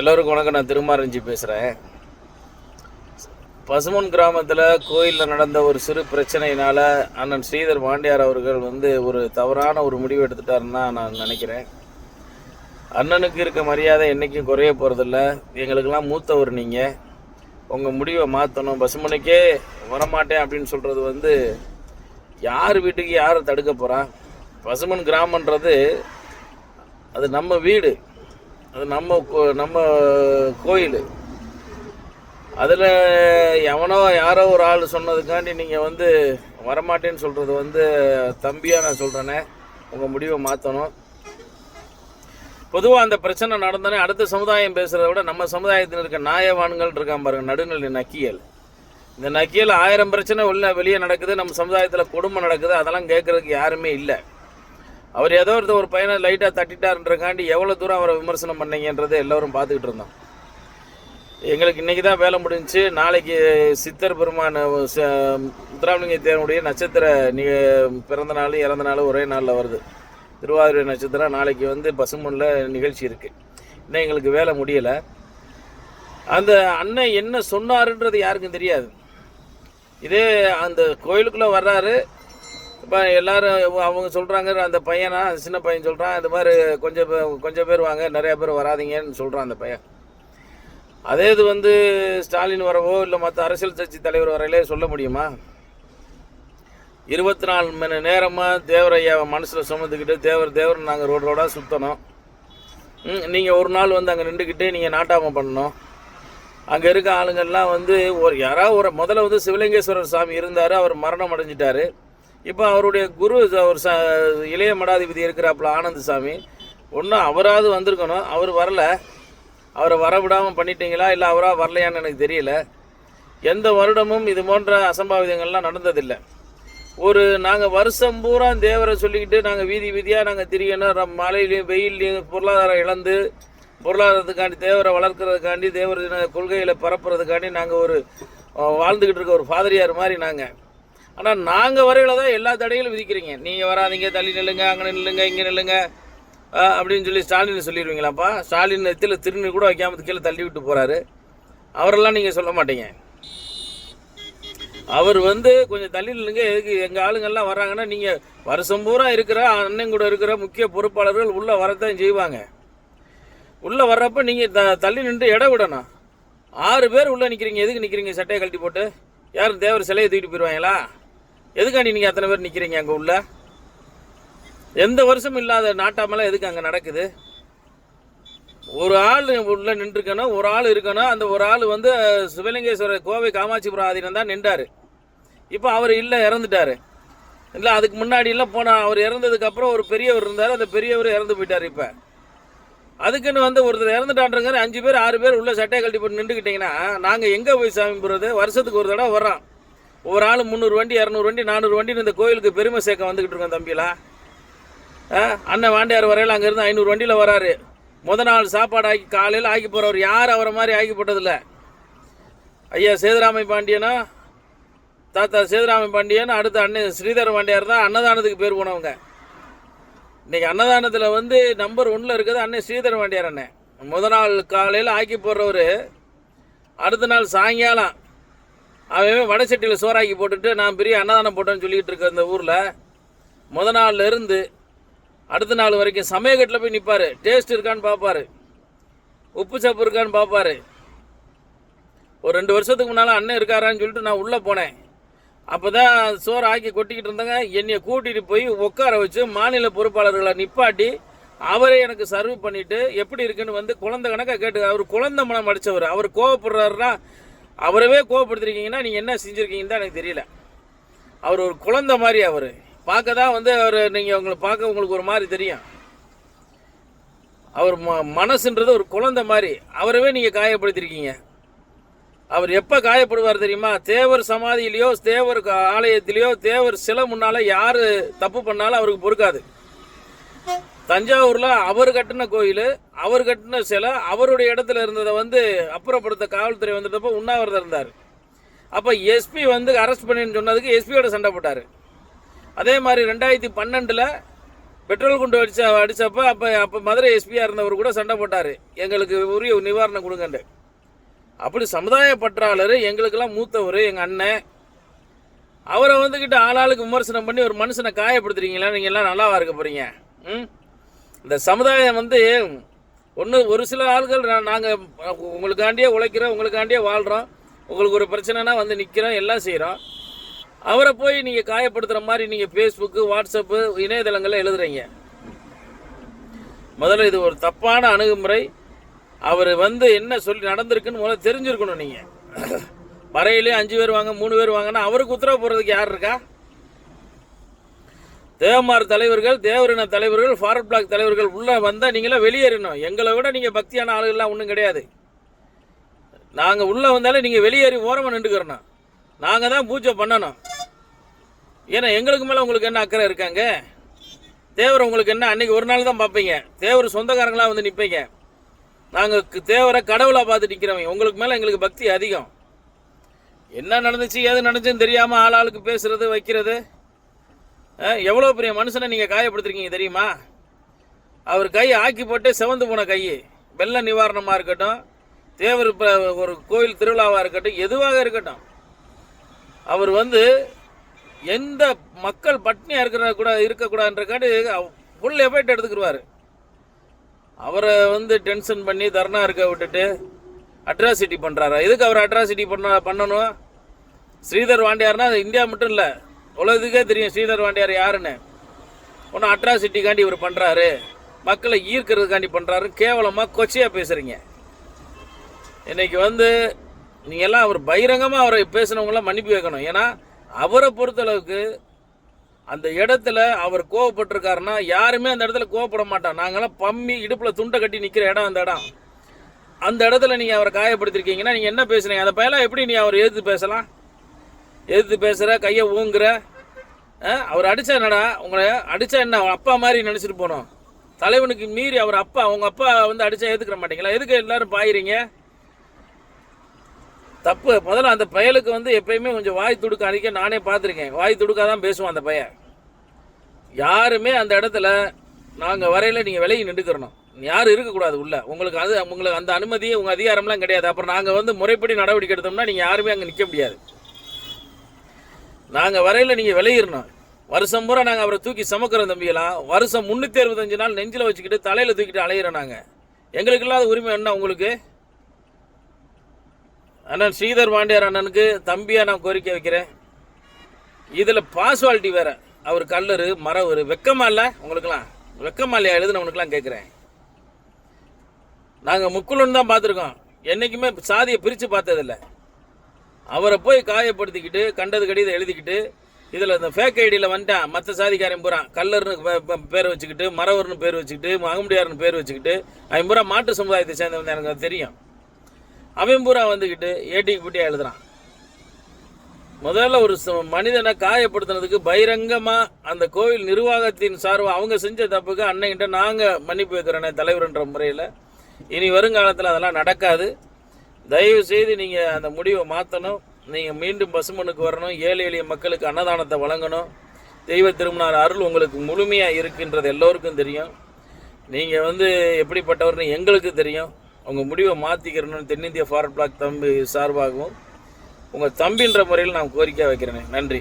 எல்லோருக்கும் வணக்கம். நான் திருமாரஞ்சி பேசுகிறேன் பசுமன் கிராமத்தில் கோயிலில் நடந்த ஒரு சிறு பிரச்சனையினால் அண்ணன் ஸ்ரீதர் பாண்டியார் அவர்கள் வந்து ஒரு தவறான ஒரு முடிவு எடுத்துட்டாருன்னு தான் நான் நினைக்கிறேன். அண்ணனுக்கு இருக்க மரியாதை என்றைக்கும் குறைய போகிறதில்ல எங்களுக்கெல்லாம் மூத்தவர் நீங்கள் உங்கள் முடிவை மாற்றணும் பசுமனுக்கே வரமாட்டேன் அப்படின்னு சொல்கிறது வந்து யார் வீட்டுக்கு யார் தடுக்க போகிறான் பசுமன் கிராமன்றது அது நம்ம வீடு. அது நம்ம கோ- நம்ம கோயில். அதில் எவனோ யாரோ ஒரு ஆள் சொன்னதுக்காண்டி நீங்கள் வந்து வரமாட்டேன்னு சொல்கிறது வந்து தம்பியாக நான் சொல்கிறேனே உங்கள் முடிவை மாற்றணும் பொதுவாக அந்த பிரச்சனை நடந்தோடனே அடுத்த சமுதாயம் பேசுகிறத விட நம்ம சமுதாயத்தில் இருக்க நாயவான்கள் இருக்கான் பாருங்க நடுநிலை நக்கியல். இந்த நக்கியல் ஆயிரம் பிரச்சனை உள்ள வெளியே நடக்குது நம்ம சமுதாயத்தில் கொடுமை நடக்குது அதெல்லாம் கேட்குறதுக்கு யாருமே இல்லை. அவர் ஏதோ ஒருத்தர் ஒரு பையனை லைட்டாக தட்டிட்டாருன்றக்காண்டி எவ்வளோ தூரம் அவரை விமர்சனம் பண்ணீங்கன்றதை எல்லோரும் பார்த்துக்கிட்டு இருந்தோம். எங்களுக்கு இன்றைக்கி தான் வேலை முடிஞ்சு நாளைக்கு சித்தர் பெருமான் ச- முத்துராமலிங்க தேவனுடைய நட்சத்திர நி பிறந்த நாள் இறந்த நாள் ஒரே நாளில் வருது. திருவாதிரை நட்சத்திரம் நாளைக்கு வந்து பசுமண்ணில் நிகழ்ச்சி இருக்குது இன்னும் எங்களுக்கு வேலை முடியலை. அந்த அண்ணன் என்ன சொன்னாருன்றது யாருக்கும் தெரியாது. இதே அந்த கோயிலுக்குள்ளே வர்றாரு. இப்போ எல்லாரும் அவங்க சொல்கிறாங்க அந்த பையனா அந்த சின்ன பையன் சொல்கிறான் இந்த மாதிரி கொஞ்சம் பேர் கொஞ்சம் பேர் வாங்க நிறையா பேர் வராதீங்கன்னு சொல்கிறான் அந்த பையன். அதே இது வந்து ஸ்டாலின் வரவோ இல்லை மற்ற அரசியல் கட்சி தலைவர் வரையிலே சொல்ல முடியுமா? இருபத்தி நாலு மணி நேரமாக தேவரையாவை மனசில் சுமந்துக்கிட்டு தேவர் தேவர் நாங்கள் ரோடு ரோடாக சுற்றணும் நீங்கள் ஒரு நாள் வந்து அங்கே நின்றுக்கிட்டு நீங்கள் நாட்டாமல் பண்ணணும். அங்கே இருக்க ஆளுங்கள்லாம் வந்து ஒரு யாராவது ஒரு முதல்ல வந்து சிவலிங்கேஸ்வரர் சாமி இருந்தார் அவர் மரணம் அடைஞ்சிட்டாரு. இப்போ அவருடைய குரு அவர் ச இளைய மடாதிபதி இருக்கிறாப்புல ஆனந்த சாமி ஒன்றும் அவராவது வந்திருக்கணும். அவர் வரல. அவரை வர விடாமல் பண்ணிட்டீங்களா? இல்லை அவராக வரலையான்னு எனக்கு தெரியல. எந்த வருடமும் இது போன்ற அசம்பாவிதங்கள்லாம் நடந்ததில்லை. ஒரு நாங்கள் வருஷம் பூரா தேவரை சொல்லிக்கிட்டு நாங்கள் வீதி வீதியாக நாங்கள் திரியணும். மழையிலையும் வெயில்லையும் பொருளாதாரம் இழந்து பொருளாதாரத்துக்காண்டி தேவரை வளர்க்குறதுக்காண்டி தேவர கொள்கையில் கொள்கைகளை பரப்புறதுக்காண்டி நாங்கள் ஒரு வாழ்ந்துக்கிட்டு இருக்க ஒரு ஃபாதரியார் மாதிரி நாங்கள் ஆனால் நாங்கள் வரையில தான் எல்லா தடைகளும் விதிக்கிறீங்க. நீங்கள் வராதீங்க தள்ளி நில்லுங்க அங்கே நில்லுங்க இங்கே நில்லுங்க அப்படின்னு சொல்லி ஸ்டாலின் சொல்லிடுவீங்களாப்பா? ஸ்டாலின் எத்தில் திருநீர் கூட வைக்காம கீழே தள்ளி விட்டு போகிறாரு அவரெல்லாம் நீங்கள் சொல்ல மாட்டீங்க. அவர் வந்து கொஞ்சம் தள்ளி நில்லுங்க எதுக்கு எங்கள் ஆளுங்கள்லாம் வர்றாங்கன்னா நீங்கள் வருஷம் பூரா இருக்கிற அண்ணன் கூட இருக்கிற முக்கிய பொறுப்பாளர்கள் உள்ளே வரத்தான் செய்வாங்க. உள்ளே வர்றப்ப நீங்கள் த தள்ளி நின்று இடம் விடணும். ஆறு பேர் உள்ளே நிற்கிறீங்க எதுக்கு நிற்கிறீங்க சட்டையை கழட்டி போட்டு? யாரும் தேவர் சிலையை தூக்கிட்டு போயிடுவாங்களா எதுக்காண்டி நீங்கள் அத்தனை பேர் நிற்கிறீங்க அங்கே உள்ள? எந்த வருஷமும் இல்லாத நாட்டாமெல்லாம் எதுக்கு அங்கே நடக்குது? ஒரு ஆள் உள்ள நின்றுக்கணும் ஒரு ஆள் இருக்கணும். அந்த ஒரு ஆள் வந்து சிவலிங்கேஸ்வரர் கோவை காமாட்சிபுரம் ஆதீனம் தான் நின்றாரு. இப்போ அவர் இல்லை இறந்துட்டாரு. இல்லை அதுக்கு முன்னாடிலாம் போனால் அவர் இறந்ததுக்கப்புறம் ஒரு பெரியவர் இருந்தார். அந்த பெரியவர் இறந்து போயிட்டார் இப்போ. அதுக்குன்னு வந்து ஒருத்தர் இறந்துட்டான்றங்க அஞ்சு பேர் ஆறு பேர் உள்ள சட்டையை கழட்டி போட்டு நின்றுக்கிட்டிங்கன்னா நாங்கள் எங்கே போய் சாமி போகிறது வருஷத்துக்கு ஒரு தடவை வர்றோம். ஒரு ஆள் முந்நூறு வண்டி இரநூறு வண்டி நானூறு வண்டின்னு இந்த கோயிலுக்கு பெருமை சேர்க்க வந்துக்கிட்டு இருக்கோம் தம்பிலாம் அண்ணன் வாண்டியார் வரையில் அங்கேருந்து ஐநூறு வண்டியில் வராரு. முத நாள் சாப்பாடு ஆக்கி காலையில் ஆக்கி போகிறவர் யார் அவரை மாதிரி ஆக்கி போட்டதில்ல? ஐயா சேதுராமை பாண்டியனா? தாத்தா சேதுராமை பாண்டியன் அடுத்த அண்ணன் ஸ்ரீதர பாண்டியார் தான் அன்னதானத்துக்கு பேர் போனவங்க. இன்னைக்கு அன்னதானத்தில் வந்து நம்பர் ஒன்றில் இருக்கிறது அண்ணன் ஸ்ரீதர பாண்டியார் அண்ணன். முத நாள் காலையில் ஆக்கி போடுறவர் அடுத்த நாள் சாயங்காலம் அவன் வடசட்டியில் சோறாக்கி போட்டுட்டு நான் பெரிய அன்னதானம் போட்டேன்னு சொல்லிக்கிட்டு இருக்க இந்த ஊரில் முத நாள்ல இருந்து அடுத்த நாள் வரைக்கும் சமயக்கட்டில் போய் நிற்பார் டேஸ்ட் இருக்கான்னு பார்ப்பாரு உப்பு சப்பு இருக்கான்னு பார்ப்பாரு ஒரு ரெண்டு வருஷத்துக்கு முன்னால் அண்ணன் இருக்காரான்னு சொல்லிட்டு நான் உள்ளே போனேன். அப்போ தான் சோறு ஆக்கி கொட்டிக்கிட்டு இருந்தாங்க. என்னை கூட்டிகிட்டு போய் உட்கார வச்சு மாநில பொறுப்பாளர்களை நிப்பாட்டி அவரே எனக்கு சர்வ் பண்ணிவிட்டு எப்படி இருக்குன்னு வந்து குழந்தை கணக்காக கேட்டு அவர் குழந்தை மனம் அடித்தவர் அவர் கோவப்படுறாருன்னா அவரவே கோவப்படுத்திருக்கீங்கன்னா நீங்கள் என்ன செஞ்சுருக்கீங்கன்னு தான் எனக்கு தெரியல. அவர் ஒரு குழந்தை மாதிரி அவர். பார்க்க தான் வந்து அவர் நீங்கள் உங்களை பார்க்க உங்களுக்கு ஒரு மாதிரி தெரியும். அவர் ம மனசுன்றது ஒரு குழந்தை மாதிரி. அவரவே நீங்கள் காயப்படுத்திருக்கீங்க. அவர் எப்போ காயப்படுவார் தெரியுமா? தேவர் சமாதியிலையோ தேவர் ஆலயத்திலேயோ ஆலயத்திலையோ தேவர் சிலை முன்னால் யார் தப்பு பண்ணாலும் அவருக்கு பொறுக்காது. தஞ்சாவூரில் அவர் கட்டின கோயில் அவர் கட்டின சிலை அவருடைய இடத்துல இருந்ததை வந்து அப்புறப்படுத்த காவல்துறை வந்துட்டப்போ உண்ணாவிரதம் இருந்தார். அப்போ எஸ்பி வந்து அரெஸ்ட் பண்ணின்னு சொன்னதுக்கு எஸ்பியோட சண்டை போட்டார். அதே மாதிரி ரெண்டாயிரத்தி பன்னெண்டில் பெட்ரோல் குண்டு அடிச்ச அடித்தப்போ அப்போ அப்போ மதுரை எஸ்பியாக இருந்தவர் கூட சண்டை போட்டார். எங்களுக்கு உரிய நிவாரணம் கொடுங்கண்டு அப்படி சமுதாய பற்றாளர் எங்களுக்கெல்லாம் மூத்தவர் எங்கள் அண்ணன். அவரை வந்துக்கிட்டு ஆளாளுக்கு விமர்சனம் பண்ணி ஒரு மனுஷனை காயப்படுத்துறீங்களா? நீங்கள் எல்லாம் நல்லாவா இருக்க போகிறீங்க ம்? இந்த சமுதாயம் வந்து ஒன்று ஒரு சில ஆள்கள் நாங்கள் உங்களுக்காண்டியே உழைக்கிறோம் உங்களுக்காண்டியே வாழ்கிறோம் உங்களுக்கு ஒரு பிரச்சனைனா வந்து நிற்கிறோம் எல்லாம் செய்கிறோம் அவரை போய் நீங்கள் காயப்படுத்துகிற மாதிரி நீங்கள் ஃபேஸ்புக்கு வாட்ஸ்அப்பு இணையதளங்களில் எழுதுறீங்க. முதல்ல இது ஒரு தப்பான அணுகுமுறை. அவர் வந்து என்ன சொல்லி நடந்திருக்குன்னு முதல்ல தெரிஞ்சிருக்கணும் நீங்கள் வரையிலே அஞ்சு பேர் வாங்க மூணு பேர் வாங்கன்னா அவருக்கு உத்தரவு போடுறதுக்கு யார் இருக்கா? தேவமார் தலைவர்கள் தேவரின தலைவர்கள் ஃபாரட் பிளாக் தலைவர்கள் உள்ளே வந்தால் நீங்களாம் வெளியேறணும். எங்களை விட நீங்கள் பக்தியான ஆளுகள்லாம் ஒன்றும் கிடையாது. நாங்கள் உள்ளே வந்தாலே நீங்கள் வெளியேறி ஓரமாக நின்றுக்கிறணும். நாங்கள் தான் பூஜை பண்ணணும். ஏன்னா எங்களுக்கு மேலே உங்களுக்கு என்ன அக்கறை இருக்காங்க? தேவர் உங்களுக்கு என்ன அன்றைக்கி ஒரு நாள் தான் பார்ப்பீங்க. தேவர் சொந்தக்காரங்களாக வந்து நிற்பீங்க நாங்கள் தேவரை கடவுளாக பார்த்து நிற்கிறவங்க உங்களுக்கு மேலே எங்களுக்கு பக்தி அதிகம். என்ன நடந்துச்சு ஏது நடந்துச்சுன்னு தெரியாமல் ஆள் ஆளுக்கு பேசுகிறது வைக்கிறது? எவ்வளோ பெரிய மனுஷனை நீங்கள் காயப்படுத்துறீங்க தெரியுமா? அவர் கை ஆக்கி போட்டு செவந்து போன கை. வெள்ள நிவாரணமாக இருக்கட்டும் தேவர் இப்போ ஒரு கோயில் திருவிழாவாக இருக்கட்டும் எதுவாக இருக்கட்டும். அவர் வந்து எந்த மக்கள் பட்னியாக இருக்கிற கூட இருக்கக்கூடாதுன்றக்காண்டு ஃபுல் எஃபெக்ட் எடுத்துக்கிடுவார் அவரை வந்து டென்ஷன் பண்ணி தர்ணா இருக்க விட்டுட்டு அட்ராசிட்டி பண்ணுறாரு எதுக்கு அவர் அட்ராசிட்டி பண்ண பண்ணணும்? ஸ்ரீதர் வாண்டியார்னா அது இந்தியா மட்டும் இல்லை. உலகத்துக்கே தெரியும் ஸ்ரீதர் வாண்டியார் யாருன்னு. ஒன்றும் அட்ராசிட்டிக்காண்டி இவர் பண்ணுறாரு மக்களை ஈர்க்கிறதுக்காண்டி பண்ணுறாரு கேவலமாக கொச்சையாக பேசுகிறீங்க இன்னைக்கு வந்து நீங்கள் எல்லாம் அவர் பகிரங்கமாக அவரை பேசுனவங்களாம் மன்னிப்பு வைக்கணும் ஏன்னா அவரை பொறுத்தளவுக்கு அந்த இடத்துல அவர் கோவப்பட்டிருக்காருன்னா யாருமே அந்த இடத்துல கோவப்பட மாட்டான் நாங்களாம் பம்மி இடுப்பில் துண்டை கட்டி நிற்கிற இடம் அந்த இடம். அந்த இடத்துல நீங்கள் அவரை காயப்படுத்திருக்கீங்கன்னா நீங்கள் என்ன பேசுனீங்க? அந்த பையலாம் எப்படி நீ அவர் எதிர்த்து பேசலாம்? எதிர்த்து பேசுகிற கையை ஊங்குற அவர் அடித்தா என்னடா? உங்களை அடித்தா என்ன? அவன் அப்பா மாதிரி நினச்சிட்டு போனோம். தலைவனுக்கு மீறி அவர் அப்பா உங்கள் அப்பா வந்து அடித்தா ஏற்றுக்கிற மாட்டீங்களா? எதுக்கு எல்லாரும் பாயிறீங்க? தப்பு. முதல்ல அந்த பயலுக்கு வந்து எப்பயுமே கொஞ்சம் வாய் துடுக்க அடிக்க நானே பார்த்துருக்கேன். வாய் துடுக்காதான் தான் பேசுவான் அந்த பையன். யாருமே அந்த இடத்துல நாங்கள் வரையில் நீங்கள் விலகி நின்றுக்கிறணும். யாரும் இருக்கக்கூடாது உள்ள. உங்களுக்கு அது உங்களுக்கு அந்த அனுமதி உங்கள் அதிகாரம்லாம் கிடையாது. அப்புறம் நாங்கள் வந்து முறைப்படி நடவடிக்கை எடுத்தோம்னா நீங்கள் யாருமே அங்கே நிற்க முடியாது. நாங்கள் வரையில் நீங்கள் விளையிடணும் வருஷம் பூரா நாங்கள் அவரை தூக்கி சமக்கிறோம் தம்பியெல்லாம் வருஷம் முந்நூற்றி அறுபத்தஞ்சு நாள் நெஞ்சில் வச்சுக்கிட்டு தலையில் தூக்கிட்டு அலையிறோம் நாங்கள் எங்களுக்கு இல்லாத உரிமை என்ன உங்களுக்கு? அண்ணன் ஸ்ரீதர் பாண்டியார் அண்ணனுக்கு தம்பியாக நான் கோரிக்கை வைக்கிறேன். இதில் பாஸ்வாலிட்டி வேறு. அவர் கல்லரு மரவர் வெக்கமா இல்லை? உங்களுக்கெல்லாம். வெக்கமா இல்லையா? எழுதுனவனுக்கெல்லாம் கேட்குறேன் நாங்கள் முக்குலன்னு தான் பார்த்துருக்கோம். என்றைக்குமே சாதியை பிரித்து பார்த்ததில்ல. அவரை போய் காயப்படுத்திக்கிட்டு கண்டது கடிதம் எழுதிக்கிட்டு இதில் இந்த ஃபேக் ஐடியில் வந்துட்டான் மற்ற சாதிக்காரன் பூரா கல்லர்னு பேர் வச்சுக்கிட்டு மரவர்னு பேர் வச்சுக்கிட்டு மகமுடியார்னு பேர் வச்சுக்கிட்டு அவன் பூரா மாட்டு சமுதாயத்தை சேர்ந்தவன் எனக்கு தெரியும். அவன் பூரா வந்துக்கிட்டு ஏட்டி புட்டியாக எழுதுறான். முதல்ல ஒரு ச- மனிதனை காயப்படுத்தினதுக்கு பகிரங்கமாக அந்த கோவில் நிர்வாகத்தின் சார்பாக அவங்க செஞ்ச தப்புக்கு அன்னைகிட்ட நாங்கள் மன்னிப்பு வைக்கிறோன்னே தலைவர்ன்ற முறையில். இனி வருங்காலத்தில் அதெல்லாம் நடக்காது. தயவு செய்து நீங்கள் அந்த முடிவை மாற்றணும் நீங்கள் மீண்டும் பசுமனுக்கு வரணும். ஏழை எளிய மக்களுக்கு அன்னதானத்தை வழங்கணும். தெய்வ திருமணார் அருள் உங்களுக்கு முழுமையாக இருக்கின்றது எல்லோருக்கும் தெரியும். நீங்கள் வந்து எப்படிப்பட்டவர்னு எங்களுக்கு தெரியும். உங்கள் முடிவை மாற்றிக்கிறணும்னு தென்னிந்திய ஃபார்வர்ட் பிளாக் தம்பி சார்பாகவும் உங்கள் தம்பின்ற முறையில் நான் கோரிக்கை வைக்கிறேன். நன்றி.